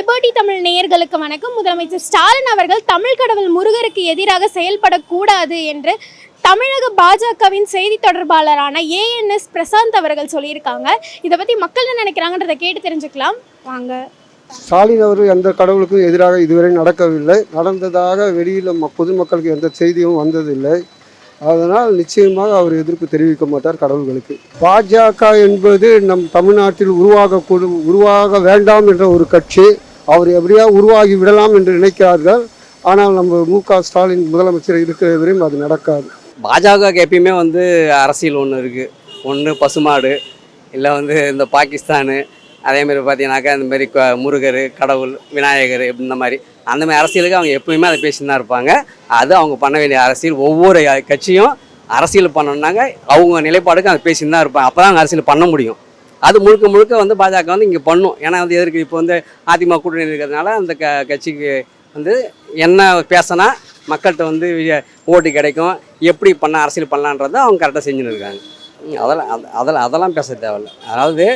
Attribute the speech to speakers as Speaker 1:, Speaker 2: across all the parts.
Speaker 1: Liberty Tamil நேயர்களுக்கு வணக்கம். முதலமைச்சர் ஸ்டாலின் அவர்கள் தமிழ் கடவுள் முருகருக்கு எதிராக செயல்படக்கூடாது என்று தமிழக பாஜகவின் செய்தி தொடர்பாளரான ஏஎன்எஸ் பிரசாந்த் அவர்கள் சொல்லியிருக்காங்க. இதை பற்றி மக்கள் என்ன நினைக்கிறாங்கன்றதை கேட்டு தெரிஞ்சுக்கலாம். வாங்க.
Speaker 2: ஸ்டாலின் அவர் எந்த கடவுளுக்கும் எதிராக இதுவரை நடக்கவில்லை. நடந்ததாக வெளியில் ம பொதுமக்களுக்கு எந்த செய்தியும் வந்ததில்லை. அதனால் நிச்சயமாக அவர் எதிர்ப்பு தெரிவிக்க மாட்டார் கடவுள்களுக்கு. பாஜக என்பது நம் தமிழ்நாட்டில் உருவாகக்கூடும் உருவாக வேண்டாம் என்ற ஒரு கட்சி. அவர் எப்படியா உருவாகி விடலாம் என்று நினைக்கிறார்கள். ஆனால் நம்ம மு க ஸ்டாலின் முதலமைச்சர் இருக்கிற வரையும் அது நடக்காது.
Speaker 3: பாஜகவுக்கு எப்பயுமே வந்து அரசியல் ஒன்று இருக்குது ஒன்று பசுமாடு இல்லை வந்து இந்த பாகிஸ்தானு அதேமாரி பார்த்தீங்கன்னாக்கா இந்த மாதிரி க- முருகர் கடவுள் விநாயகர் இந்த மாதிரி. அந்த மாதிரி அரசியலுக்கு அவங்க எப்பயுமே அதை பேசிட்டு தான் இருப்பாங்க. அது அவங்க பண்ண வேண்டிய அரசியல். ஒவ்வொரு கட்சியும் அரசியல் பண்ணணுன்னாங்க அவங்க நிலைப்பாடுக்கு அதை பேசிட்டு தான் இருப்பாங்க. அப்போ தான் அரசியல் பண்ண முடியும். அது முழுக்க முழுக்க வந்து பாஜக வந்து இங்கே பண்ணும். ஏன்னா வந்து எதற்கு இப்போ வந்து அதிமுக கூட்டணி இருக்கிறதுனால அந்த க கட்சிக்கு வந்து என்ன பேசினா மக்கள்கிட்ட வந்து ஓட்டு கிடைக்கும். எப்படி பண்ண அரசியல் பண்ணலான்றதை அவங்க கரெக்டாக செஞ்சுன்னு இருக்காங்க. அதெல்லாம் அதெல்லாம் அதெல்லாம் பேச தேவையில்ல. அதாவது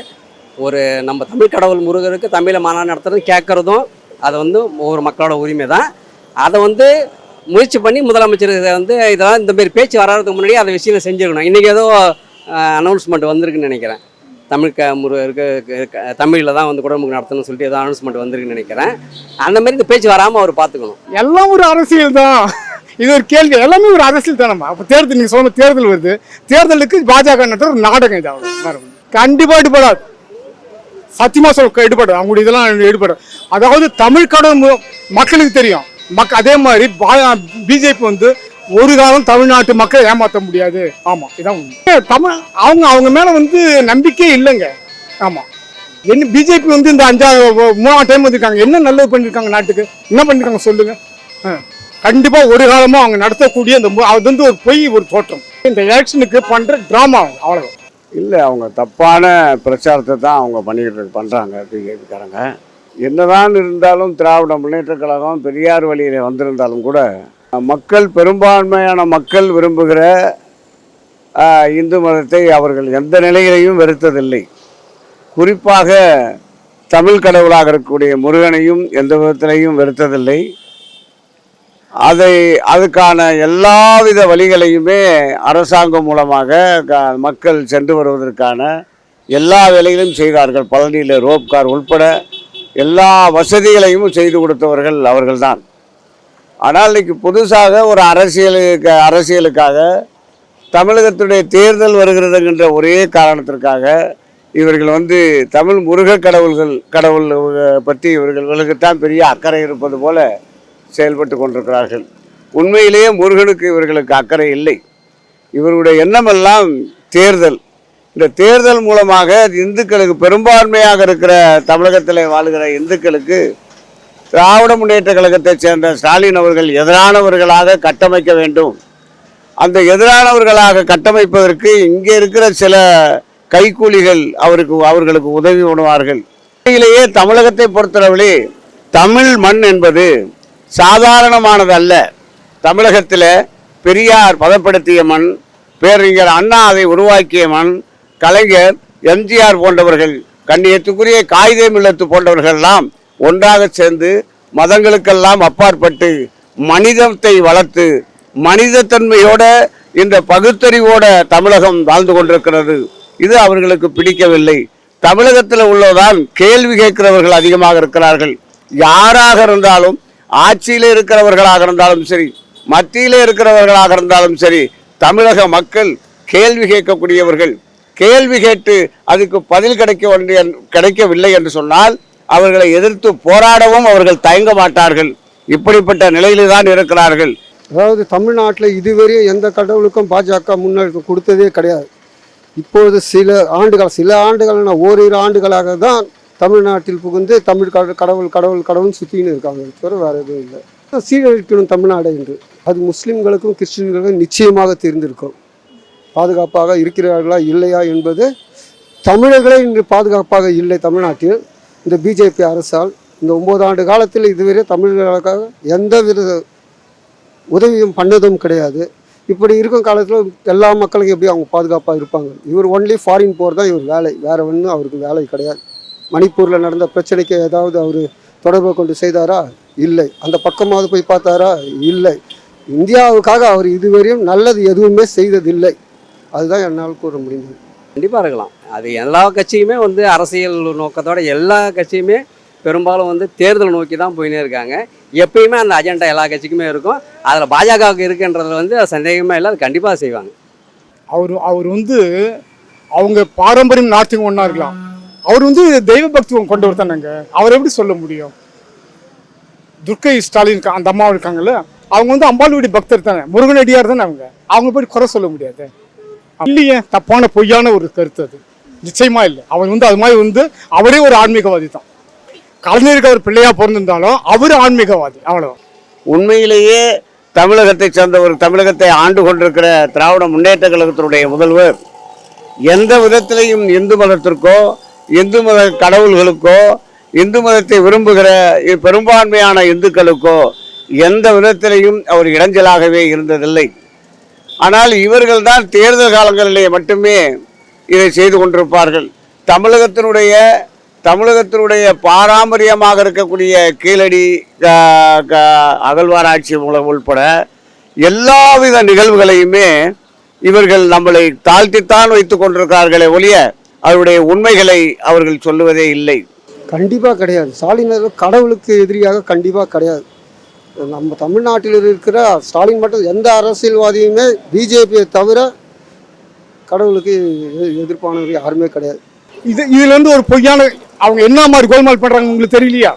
Speaker 3: ஒரு நம்ம தமிழ் கடவுள் முருகருக்கு தமிழில் மாநாடு நடத்துறது கேட்குறதும் அது வந்து ஒவ்வொரு மக்களோட உரிமை தான். அதை வந்து முயற்சி பண்ணி முதலமைச்சர் இதை வந்து இதெல்லாம் இந்த மாதிரி பேச்சு வராதுக்கு முன்னாடி அந்த விஷயம் செஞ்சுருக்கணும். இன்றைக்கி ஏதோ அனௌன்ஸ்மெண்ட் வந்திருக்குன்னு நினைக்கிறேன். தமிழ் க முருகருக்கு தமிழில் தான் வந்து குடமுக நடத்தணும்னு சொல்லிட்டு ஏதோ அனௌன்ஸ்மெண்ட் வந்திருக்குன்னு நினைக்கிறேன். அந்த மாதிரி இந்த பேச்சு வராமல் அவர் பார்த்துக்கணும்
Speaker 4: எல்லாம் ஒரு அரசியல் தான். இது ஒரு கேள்வி. எல்லாமே ஒரு அரசியல் தானம்மா. அப்போ தேர்தல் நீங்கள் சொன்ன தேர்தல் வருது. தேர்தலுக்கு பாஜக நடத்துற ஒரு நாடகம் இதாகும் கண்டிப்பாக ஈடுபடாது சத்தியமாக சொல்ல ஈடுபடாது அவங்களுடைய இதெல்லாம் ஈடுபடாது அதாவது தமிழ் கடவுள் மு- மக்களுக்கு தெரியும். மக் அதே மாதிரி பா பிஜேபி வந்து ஒரு காலம் தமிழ்நாட்டு மக்களை ஏமாற்ற முடியாது. ஆமாம் இதான். தமிழ் அவங்க அவங்க மேலே வந்து நம்பிக்கையே இல்லைங்க. ஆமாம் என்ன பிஜேபி வந்து இந்த அஞ்சாவது மூணாவது டைம் வந்திருக்காங்க. என்ன நல்லது பண்ணியிருக்காங்க நாட்டுக்கு? என்ன பண்ணியிருக்காங்க சொல்லுங்க. ஆ. கண்டிப்பா ஒரு காலமா அவங்க நடத்தக்கூடிய இந்த மு- அது வந்து ஒரு பொய் ஒரு தோற்றம். இந்த எலெக்ஷனுக்கு பண்ற டிராமா அவ்வளவு
Speaker 5: இல்லை அவங்க தப்பான பிரச்சாரத்தை தான் அவங்க பண்ணிக்கிட்டு பண்ணுறாங்க பிஜேபிக்காரங்க. என்னதான் இருந்தாலும் திராவிட முன்னேற்றக் கழகம் பெரியார் வழியில் வந்திருந்தாலும் கூட மக்கள் பெரும்பான்மையான மக்கள் விரும்புகிற இந்து மதத்தை அவர்கள் எந்த நிலையிலையும் வெறுத்ததில்லை. குறிப்பாக தமிழ் கடவுளாக இருக்கக்கூடிய முருகனையும் எந்த விதத்திலையும் வெறுத்ததில்லை. அதை அதுக்கான எல்லாவித வழிகளையுமே அரசாங்கம் மூலமாக க- மக்கள் சென்று வருவதற்கான எல்லா வேலைகளையும் செய்தார்கள். பழனியில் ரோப்கார் உள்பட எல்லா வசதிகளையும் செய்து கொடுத்தவர்கள் அவர்கள்தான். ஆனால் இன்றைக்கி புதுசாக ஒரு அரசியலுக்கு அரசியலுக்காக தமிழகத்துடைய தேர்தல் வருகிறதுங்கிற ஒரே காரணத்திற்காக இவர்கள் வந்து தமிழ் முருக கடவுள்கள் கடவுள் பற்றி இவர்களுக்குத்தான் பெரிய அக்கறை இருப்பது போல செயல்பட்டு கொண்டிருக்கிறார்கள். உண்மையிலேயே முருகனுக்கு இவர்களுக்கு அக்கறை இல்லை. இவருடைய எண்ணமெல்லாம் தேர்தல். இந்த தேர்தல் மூலமாக இந்துக்களுக்கு பெரும்பான்மையாக இருக்கிற தமிழகத்தில் வாழுகிற இந்துக்களுக்கு திராவிட முன்னேற்ற கழகத்தைச் சேர்ந்த ஸ்டாலின் அவர்கள் எதிரானவர்களாக கட்டமைக்க வேண்டும். அந்த எதிரானவர்களாக கட்டமைப்பதற்கு இங்கே இருக்கிற சில கைக்கூலிகள் அவருக்கு அவர்களுக்கு உதவி பண்ணுவார்கள் உண்மையிலேயே தமிழகத்தை பொறுத்தளவிலே தமிழ் மண் என்பது சாதாரணமானது அல்ல. தமிழகத்தில் பெரியார் பதப்படுத்திய மண் பேரறிஞர் அண்ணா அதை உருவாக்கிய மண் கலைஞர் எம்ஜிஆர் போன்றவர்கள் கண்ணியத்துக்குரிய காகிதமில்லத்து போன்றவர்கள்லாம் ஒன்றாக சேர்ந்து மதங்களுக்கெல்லாம் அப்பாற்பட்டு மனிதத்தை வளர்த்து மனிதத்தன்மையோட இந்த பகுத்தறிவோட தமிழகம் வாழ்ந்து கொண்டிருக்கிறது. இது அவர்களுக்கு பிடிக்கவில்லை. தமிழகத்தில் உள்ளதான் கேள்வி கேட்கிறவர்கள் அதிகமாக இருக்கிறார்கள். யாராக இருந்தாலும் ஆட்சியில் இருக்கிறவர்களாக இருந்தாலும் சரி மத்தியில் இருக்கிறவர்களாக இருந்தாலும் சரி தமிழக மக்கள் கேள்வி கேட்கக்கூடியவர்கள். கேள்வி கேட்டு அதுக்கு பதில் கிடைக்க வேண்டிய கிடைக்கவில்லை என்று சொன்னால் அவர்களை எதிர்த்து போராடவும் அவர்கள் தயங்க மாட்டார்கள். இப்படிப்பட்ட நிலையில தான் இருக்கிறார்கள்.
Speaker 2: அதாவது தமிழ்நாட்டில் இதுவரையும் எந்த கடவுளுக்கும் பாஜக முன்னெடுத்து கொடுத்ததே கிடையாது. இப்போது சில ஆண்டுகள் சில ஆண்டுகள் ஓரிரு ஆண்டுகளாக தான் தமிழ்நாட்டில் புகுந்து தமிழ் கட- கடவுள் கடவுள் கடவுள் சுற்றின்னு இருக்காங்க. தவிர வேறு எதுவும் இல்லை. சீரழிக்கணும் தமிழ்நாடு என்று. அது முஸ்லீம்களுக்கும் கிறிஸ்டின்களுக்கும் நிச்சயமாக தெரிந்திருக்கும். பாதுகாப்பாக இருக்கிறார்களா இல்லையா என்பது தமிழர்களே இன்று பாதுகாப்பாக இல்லை தமிழ்நாட்டில். இந்த பிஜேபி அரசால் இந்த ஒம்பது ஆண்டு காலத்தில் இதுவரை தமிழர்களுக்காக எந்த வித உதவியும் பண்ணதும் கிடையாது. இப்படி இருக்கும் காலத்தில் எல்லா மக்களுக்கும் எப்படி அவங்க பாதுகாப்பாக இருப்பாங்க? இவர் ஒன்லி ஃபாரின் போகிறது தான் இவர் வேலை. வேறு ஒன்றும் அவருக்கு வேலை கிடையாது. மணிப்பூரில் நடந்த பிரச்சனைக்கு ஏதாவது அவர் தொடர்பு கொண்டு செய்தாரா? இல்லை. அந்த பக்கமாவது போய் பார்த்தாரா? இல்லை. இந்தியாவுக்காக அவர் இதுவரையும் நல்லது எதுவுமே செய்ததில்லை. அதுதான் என்னால் கூற முடிந்தது.
Speaker 3: கண்டிப்பாக இருக்கலாம். அது எல்லா கட்சியுமே வந்து அரசியல் நோக்கத்தோட எல்லா கட்சியுமே பெரும்பாலும் வந்து தேர்தல் நோக்கி தான் போயினே இருக்காங்க. எப்பயுமே அந்த அஜெண்டா எல்லா கட்சிக்குமே இருக்கும். அதில் பாஜகவுக்கு இருக்குன்றதுல வந்து சந்தேகமே இல்லை அது கண்டிப்பாக செய்வாங்க.
Speaker 4: அவர் அவர் வந்து அவங்க பாரம்பரியம் நார்த்திகம் ஒன்றா இருக்கலாம். அவர் வந்து தெய்வ பக்திவம் கொண்டவர் தானேங்க. அவர் எப்படி சொல்ல முடியும்? துர்க்கை ஸ்டாலின் அந்த அம்மா இருக்காங்கல்ல அவங்க வந்து அம்பாளுடைய பக்தர் தானே. முருகனடியார் தானே அவங்க. அவங்க போய் குறை சொல்ல முடியாது? இல்லையே தப்பான பொய்யான ஒரு கருத்து அது. நிச்சயமாக இல்லை. அவர் வந்து அது மாதிரி வந்து அவரே ஒரு ஆன்மீகவாதி தான். கலைஞருக்கு அவர் பிள்ளையாக பிறந்திருந்தாலும் அவர் ஆன்மீகவாதி. அவ்வளோ
Speaker 5: உண்மையிலேயே தமிழகத்தை சேர்ந்த ஒரு தமிழகத்தை ஆண்டு கொண்டிருக்கிற திராவிட முன்னேற்ற கழகத்தினுடைய முதல்வர் எந்த விதத்திலையும் இந்து மதத்திற்கோ இந்து மத கடவுள்களுக்கோ இந்து மதத்தை விரும்புகிற பெரும்பான்மையான இந்துக்களுக்கோ எந்த விதத்திலையும் அவர் இடைஞ்சலாகவே இருந்ததில்லை. ஆனால் இவர்கள் தான் தேர்தல் காலங்களிலே மட்டுமே இதை செய்து கொண்டிருப்பார்கள். தமிழகத்தினுடைய தமிழகத்தினுடைய பாரம்பரியமாக இருக்கக்கூடிய கீழடி அகழ்வாராய்ச்சி மூலம் உள்பட எல்லாவித நிகழ்வுகளையுமே இவர்கள் நம்மளை தாழ்த்தித்தான் வைத்து கொண்டிருக்கிறார்களே ஒழிய அவருடைய உண்மைகளை அவர்கள் சொல்லுவதே இல்லை.
Speaker 2: கண்டிப்பாக கிடையாது. ஸ்டாலின் கடவுளுக்கு எதிரியாக கண்டிப்பாக கிடையாது. நம்ம தமிழ்நாட்டில் இருக்கிற ஸ்டாலின் மட்டும் எந்த அரசியல்வாதியுமே பிஜேபியை தவிர கடவுளுக்கு எதிர்ப்பானவர் யாருமே கிடையாது.
Speaker 4: இது இதுலேருந்து ஒரு பொய்யான அவங்க என்ன மாதிரி கோல்மால் பண்ணுறாங்க உங்களுக்கு தெரியலையா?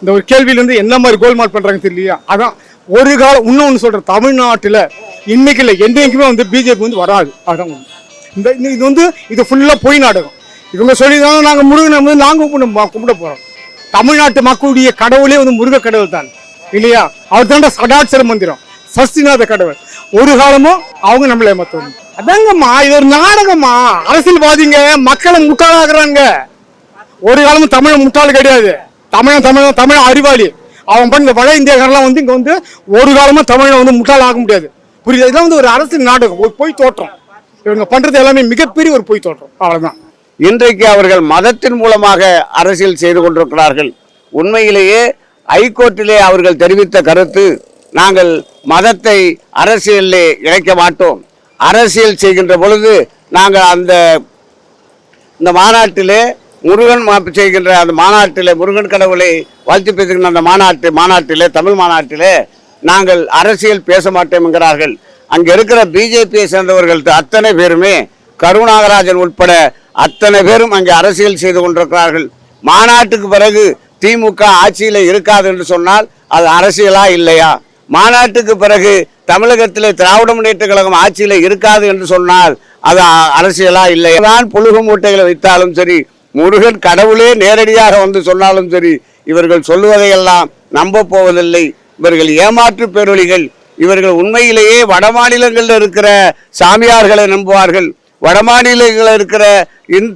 Speaker 4: இந்த ஒரு கேள்வியிலேருந்து என்ன மாதிரி கோல்மால் பண்ணுறாங்க தெரியலையா? அதான் ஒரு காலம் இன்னொன்று சொல்கிறேன் தமிழ்நாட்டில் இன்னைக்கு இல்லை என்றைக்குமே வந்து பிஜேபி வந்து வராது. அதான் இந்த இது வந்து இது ஃபுல்லாக பொய் நாடகம். இவங்க சொல்லி தான் நாங்க முருகனை வந்து நாங்கள் கும்பிட கும்பிட போகிறோம் தமிழ்நாட்டு மக்களுடைய கடவுளே வந்து முருக கடவுள் தான். இல்லையா? அவர் தான் சடாட்சர மந்திரம். சஸ்திநாத கடவுள். ஒரு காலமும் அவங்க நம்மளை ஏமாத்துவாங்க. அதாங்கம்மா இது ஒரு நாடகம்மா. அரசியல்வாதிங்க மக்களை முட்டாளாக்குறாங்க ஒரு காலமும் தமிழன் முட்டாள் கிடையாது. தமிழன் தமிழன் தமிழன் அறிவாளி. அவன் பண்ண வட இந்தியக்காரெல்லாம் வந்து இங்கே வந்து ஒரு காலமும் தமிழை வந்து முட்டாள் ஆக முடியாது. புரியுது? இதெல்லாம் வந்து ஒரு அரசியல் நாடகம் ஒரு பொய் தோற்றம். இவங்க பண்றது எல்லாமே மிகப்பெரிய ஒரு பொய் தோற்றம். அவ்வளவுதான்.
Speaker 5: இன்றைக்கு அவர்கள் மதத்தின் மூலமாக அரசியல் செய்து கொண்டிருக்கிறார்கள். உண்மையிலேயே ஐகோர்ட்டிலே அவர்கள் தெரிவித்த கருத்து நாங்கள் மதத்தை அரசியலிலே இணைக்க மாட்டோம். அரசியல் செய்கின்ற பொழுது நாங்கள் அந்த இந்த மாநாட்டிலே முருகன் செய்கின்ற அந்த மாநாட்டிலே முருகன் கடவுளை வாழ்த்து பேசுகின்ற அந்த மாநாட்டு மாநாட்டிலே தமிழ் மாநாட்டிலே நாங்கள் அரசியல் பேச மாட்டோம் என்கிறார்கள். அங்கே இருக்கிற பிஜேபியை சேர்ந்தவர்கள் அத்தனை பேருமே கருணாகராஜன் உட்பட அத்தனை பேரும் அங்கே அரசியல் செய்து கொண்டிருக்கிறார்கள். மாநாட்டுக்கு பிறகு திமுக ஆட்சியில் இருக்காது என்று சொன்னால் அது அரசியலா இல்லையா? மாநாட்டுக்கு பிறகு தமிழகத்தில் திராவிட முன்னேற்ற கழகம் ஆட்சியில் இருக்காது என்று சொன்னால் அது அரசியலாக அரசியலா இல்லையா தான் புழுகு மூட்டைகளை வைத்தாலும் சரி முருகன் கடவுளே நேரடியாக வந்து சொன்னாலும் சரி இவர்கள் சொல்லுவதையெல்லாம் நம்ப போவதில்லை. இவர்கள் ஏமாற்று பேரொழிகள் இவர்கள் உண்மையிலேயே வடமாநிலங்களில் இருக்கிற சாமியார்களை நம்புவார்கள். வடமாநிலங்களில் இருக்கிற இந்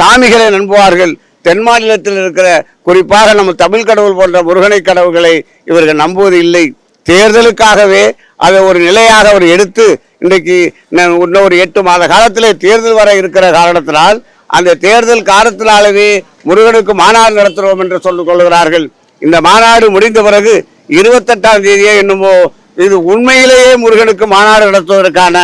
Speaker 5: சாமிகளை நம்புவார்கள். தென் மாநிலத்தில் இருக்கிற குறிப்பாக நம்ம தமிழ் கடவுள் போன்ற முருகனை கடவுள்களை இவர்கள் நம்புவது இல்லை தேர்தலுக்காகவே அதை ஒரு நிலையாக அவர் எடுத்து இன்றைக்கு இன்னும் ஒரு எட்டு மாத காலத்திலே தேர்தல் வர இருக்கிற காரணத்தினால் அந்த தேர்தல் காலத்தினாலவே முருகனுக்கு மாநாடு நடத்துகிறோம் என்று சொல்லிக் கொள்கிறார்கள். இந்த மாநாடு முடிந்த பிறகு இருபத்தெட்டாம் தேதியே என்னமோ இது உண்மையிலேயே முருகனுக்கு மாநாடு நடத்துவதற்கான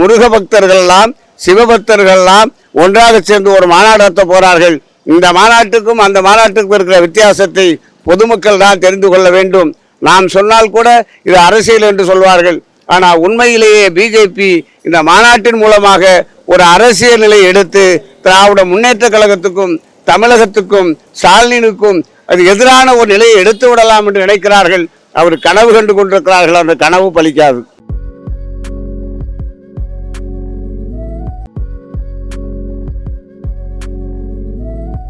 Speaker 5: முருக பக்தர்கள் எல்லாம் சிவபக்தர்கள் எல்லாம் ஒன்றாக சேர்ந்து ஒரு மாநாடு நடத்த போகிறார்கள் இந்த மாநாட்டுக்கும் அந்த மாநாட்டுக்கும் இருக்கிற வித்தியாசத்தை பொதுமக்கள் தான் தெரிந்து கொள்ள வேண்டும். நாம் சொன்னால் கூட இது அரசியல் என்று சொல்வார்கள். ஆனால் உண்மையிலேயே பிஜேபி இந்த மாநாட்டின் மூலமாக ஒரு அரசியல் நிலை எடுத்து திராவிட முன்னேற்ற கழகத்துக்கும் தமிழகத்துக்கும் ஸ்டாலினுக்கும் அது எதிரான ஒரு நிலையை எடுத்து விடலாம் என்று நினைக்கிறார்கள். அவர் கனவு கண்டு கொண்டிருக்கிறார்கள் அந்த கனவு பலிக்காது.